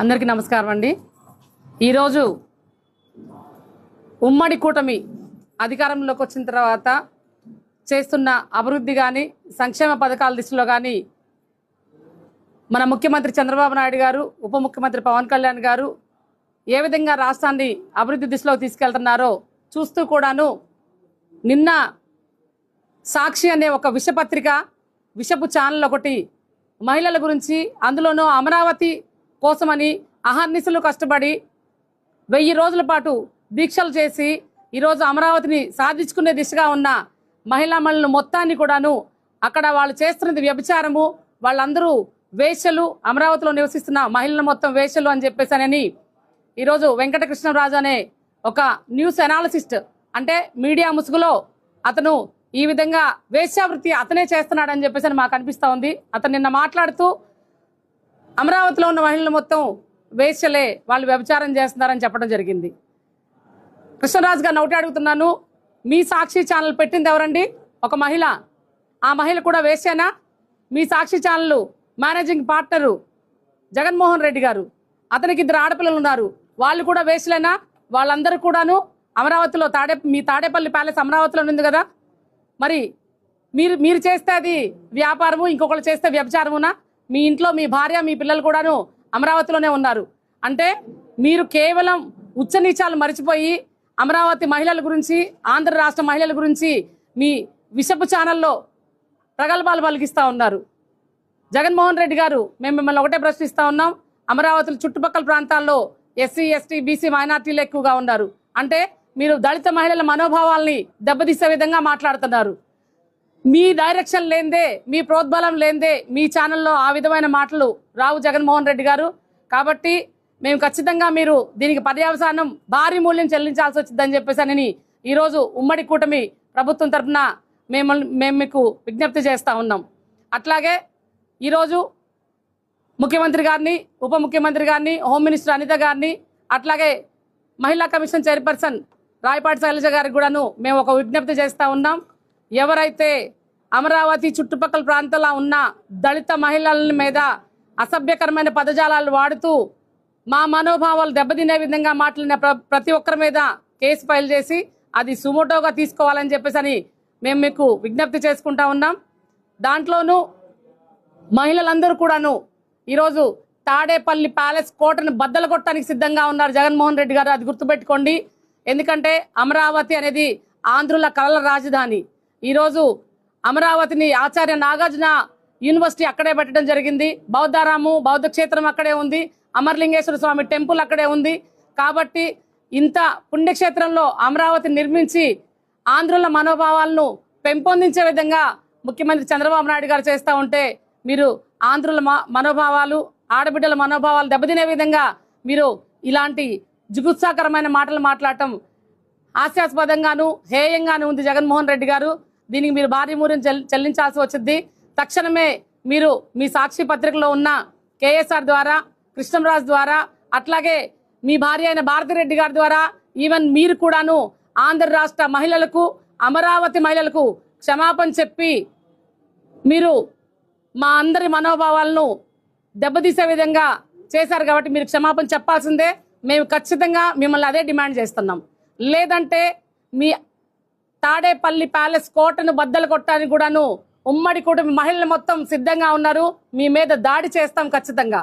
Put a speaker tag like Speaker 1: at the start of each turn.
Speaker 1: అందరికీ నమస్కారం అండి. ఈరోజు ఉమ్మడి కూటమి అధికారంలోకి వచ్చిన తర్వాత చేస్తున్న అభివృద్ధి కానీ సంక్షేమ పథకాల దిశలో కానీ మన ముఖ్యమంత్రి చంద్రబాబు నాయుడు గారు ఉప ముఖ్యమంత్రి పవన్ కళ్యాణ్ గారు ఏ విధంగా రాష్ట్రాన్ని అభివృద్ధి దిశలోకి తీసుకెళ్తున్నారో చూస్తూ కూడాను నిన్న సాక్షి అనే ఒక విషపత్రిక విషపు ఛానల్ ఒకటి మహిళల గురించి అందులోనూ అమరావతి కోసమని అహర్నిశలు కష్టపడి వెయ్యి రోజుల పాటు దీక్షలు చేసి ఈరోజు అమరావతిని సాధించుకునే దిశగా ఉన్న మహిళా మహిళలు మొత్తాన్ని కూడాను అక్కడ వాళ్ళు చేస్తున్నది వ్యభిచారము వాళ్ళందరూ వేశ్యలు అమరావతిలో నివసిస్తున్న మహిళల మొత్తం వేషలు అని చెప్పేసానని ఈరోజు వెంకటకృష్ణరాజు అనే ఒక న్యూస్ అనాలసిస్ట్. అంటే మీడియా ముసుగులో అతను ఈ విధంగా వేశ్యావృత్తి అతనే చేస్తున్నాడని చెప్పేసి అని మాకు అనిపిస్తూ ఉంది. అతను నిన్న మాట్లాడుతూ అమరావతిలో ఉన్న మహిళలు మొత్తం వేశ్యలే వాళ్ళు వ్యభిచారం చేస్తున్నారని చెప్పడం జరిగింది. కృష్ణరాజు గారిని ఒకటి అడుగుతున్నాను మీ సాక్షి ఛానల్ పెట్టింది ఎవరండి? ఒక మహిళ. ఆ మహిళ కూడా వేశ్యేనా మీ Sakshi channel managing partner Jaganmohan Reddy గారు. అతనికి ఇద్దరు ఆడపిల్లలు ఉన్నారు. వాళ్ళు కూడా వేసలేనా వాళ్ళందరూ కూడాను అమరావతిలో తాడే మీ తాడేపల్లి ప్యాలెస్ అమరావతిలో ఉంది కదా? మరి మీరు మీరు చేస్తే అది వ్యాపారము ఇంకొకరు చేస్తే వ్యభిచారమునా? మీ ఇంట్లో మీ భార్య మీ పిల్లలు కూడాను అమరావతిలోనే ఉన్నారు. అంటే మీరు కేవలం ఉచ్చనీచాలు మర్చిపోయి మరిచిపోయి అమరావతి మహిళల గురించి ఆంధ్ర రాష్ట్ర మహిళల గురించి మీ విషపు ఛానల్లో ప్రగల్భాలు పలికిస్తూ ఉన్నారు. జగన్మోహన్ రెడ్డి గారు మేము మిమ్మల్ని ఒకటే ప్రశ్నిస్తూ ఉన్నాం. అమరావతి చుట్టుపక్కల ప్రాంతాల్లో ఎస్సీ ఎస్టీ బీసీ మైనార్టీలు ఎక్కువగా ఉన్నారు. అంటే మీరు దళిత మహిళల మనోభావాల్ని దెబ్బతీసే విధంగా మాట్లాడుతున్నారు. మీ డైరెక్షన్ లేందే మీ ప్రోద్బలం లేందే మీ ఛానల్లో ఆ విధమైన మాటలు రావు జగన్మోహన్ రెడ్డి గారు. కాబట్టి మేము ఖచ్చితంగా మీరు దీనికి పర్యవసానం భారీ మూల్యం చెల్లించాల్సి వచ్చిందని చెప్పేసి అని ఈరోజు ఉమ్మడి కూటమి ప్రభుత్వం తరఫున మేము మేము మీకు విజ్ఞప్తి చేస్తూ ఉన్నాం. అట్లాగే ఈరోజు ముఖ్యమంత్రి గారిని ఉప ముఖ్యమంత్రి గారిని హోమ్ మినిస్టర్ అనిత గారిని అట్లాగే మహిళా కమిషన్ చైర్పర్సన్ రాయపాటి శైలజ గారికి కూడాను మేము ఒక విజ్ఞప్తి చేస్తూ ఉన్నాం. ఎవరైతే అమరావతి చుట్టుపక్కల ప్రాంతంలో ఉన్న దళిత మహిళల మీద అసభ్యకరమైన పదజాలాలు వాడుతూ మా మనోభావాలు దెబ్బతినే విధంగా మాట్లాడిన ప్ర- ప్రతి ఒక్కరి మీద కేసు ఫైల్ చేసి అది సుమోటోగా తీసుకోవాలని చెప్పేసి అని మేము మీకు విజ్ఞప్తి చేసుకుంటా ఉన్నాం. దాంట్లోనూ మహిళలందరూ కూడాను ఈరోజు తాడేపల్లి ప్యాలెస్ కోటను బద్దలు కొట్టడానికి సిద్ధంగా ఉన్నారు జగన్మోహన్ రెడ్డి గారు. అది గుర్తుపెట్టుకోండి. ఎందుకంటే అమరావతి అనేది ఆంధ్రుల కళల రాజధాని. ఈరోజు అమరావతిని ఆచార్య నాగార్జున యూనివర్సిటీ అక్కడే పెట్టడం జరిగింది. బౌద్ధారాము బౌద్ధ క్షేత్రం అక్కడే ఉంది. అమర్లింగేశ్వర స్వామి టెంపుల్ అక్కడే ఉంది. కాబట్టి ఇంత పుణ్యక్షేత్రంలో అమరావతి నిర్మించి ఆంధ్రుల మనోభావాలను పెంపొందించే విధంగా ముఖ్యమంత్రి చంద్రబాబు నాయుడు గారు చేస్తూ ఉంటే మీరు ఆంధ్రుల మ- మనోభావాలు ఆడబిడ్డల మనోభావాలు దెబ్బతినే విధంగా మీరు ఇలాంటి జుగుత్సాకరమైన మాటలు మాట్లాడటం హాస్యాస్పదంగాను హేయంగాను ఉంది జగన్మోహన్ రెడ్డి గారు. దీనికి మీరు భారీ మూల్యం చెల్- చెల్లించాల్సి వచ్చింది. తక్షణమే మీరు మీ సాక్షి పత్రికలో ఉన్న కేఎస్ఆర్ ద్వారా కృష్ణంరాజు ద్వారా అట్లాగే మీ భార్య అయిన భారతిరెడ్డి గారి ద్వారా ఈవెన్ మీరు కూడాను ఆంధ్ర రాష్ట్ర మహిళలకు అమరావతి మహిళలకు క్షమాపణ చెప్పి మీరు మా అందరి మనోభావాలను దెబ్బతీసే విధంగా చేశారు కాబట్టి మీరు క్షమాపణ చెప్పాల్సిందే. మేము ఖచ్చితంగా మిమ్మల్ని అదే డిమాండ్ చేస్తున్నాం. లేదంటే మీ తాడేపల్లి ప్యాలెస్ కోటను బద్దలు కొట్టడానికి కూడాను ఉమ్మడి కూటమి మహిళలు మొత్తం సిద్ధంగా ఉన్నారు. మీ మీద దాడి చేస్తాం ఖచ్చితంగా.